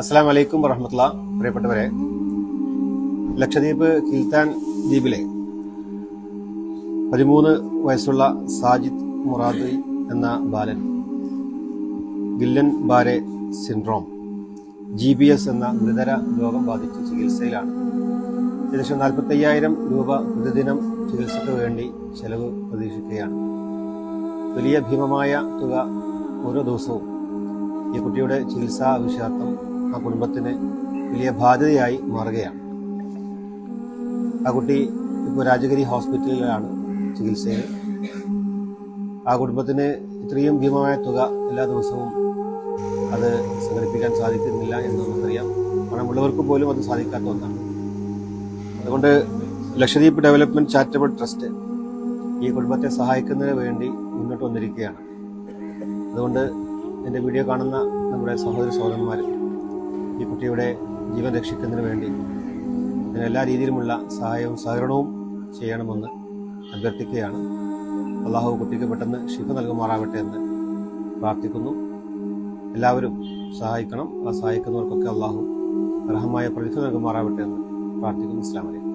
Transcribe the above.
അസ്സാം വലൈക്കും വറഹമത്തുള്ള. പ്രിയപ്പെട്ടവരെ ലക്ഷദ്വീപ് കിൽത്താൻ ദ്വീപിലെ പതിമൂന്ന് വയസ്സുള്ള സാജിദ് മുറാദ് എന്ന ബാലൻ Guillain Barre syndrome G B S എന്ന ഗുരുതര രോഗം ബാധിച്ച് ചികിത്സയിലാണ്. ഏകദേശം നാൽപ്പത്തി അയ്യായിരം രൂപ പ്രതിദിനം ചികിത്സയ്ക്ക് വേണ്ടി ചെലവ് പ്രതീക്ഷിക്കുകയാണ്. വലിയ ഭീമമായ തുക ഓരോ ദിവസവും ഈ കുട്ടിയുടെ ചികിത്സാ ആവശ്യാർത്ഥം ആ കുടുംബത്തിന് വലിയ ബാധ്യതയായി മാറുകയാണ്. ആ കുട്ടി ഇപ്പോൾ രാജഗിരി ഹോസ്പിറ്റലിലാണ് ചികിത്സയിൽ. ആ കുടുംബത്തിന് ഇത്രയും ഭീമമായ തുക എല്ലാ ദിവസവും അത് സംഘടിപ്പിക്കാൻ സാധിക്കുന്നില്ല എന്ന് നമുക്കറിയാം. പണമുള്ളവർക്ക് പോലും അത് സാധിക്കാത്ത ഒന്നാണ്. അതുകൊണ്ട് ലക്ഷദ്വീപ് ഡെവലപ്മെന്റ് ചാരിറ്റബിൾ ട്രസ്റ്റ് ഈ കുടുംബത്തെ സഹായിക്കുന്നതിന് വേണ്ടി മുന്നോട്ട് വന്നിരിക്കുകയാണ്. അതുകൊണ്ട് എന്റെ വീഡിയോ കാണുന്ന നമ്മുടെ സഹോദര സഹോദരന്മാർ ഈ കുട്ടിയുടെ ജീവൻ രക്ഷിക്കുന്നതിന് വേണ്ടി ഇതിന് എല്ലാ രീതിയിലുമുള്ള സഹായവും സഹകരണവും ചെയ്യണമെന്ന് അഭ്യർത്ഥിക്കുകയാണ്. അള്ളാഹു കുട്ടിക്ക് പെട്ടെന്ന് ശിഫ നൽകുമാറാവട്ടെ എന്ന് പ്രാർത്ഥിക്കുന്നു. എല്ലാവരും സഹായിക്കണം. ആ സഹായിക്കുന്നവർക്കൊക്കെ അള്ളാഹു അർഹമായ പ്രതിഫലം നൽകുമാറാവട്ടെ എന്ന് പ്രാർത്ഥിക്കുന്നു. ഇസ്ലാം വലൈക്കും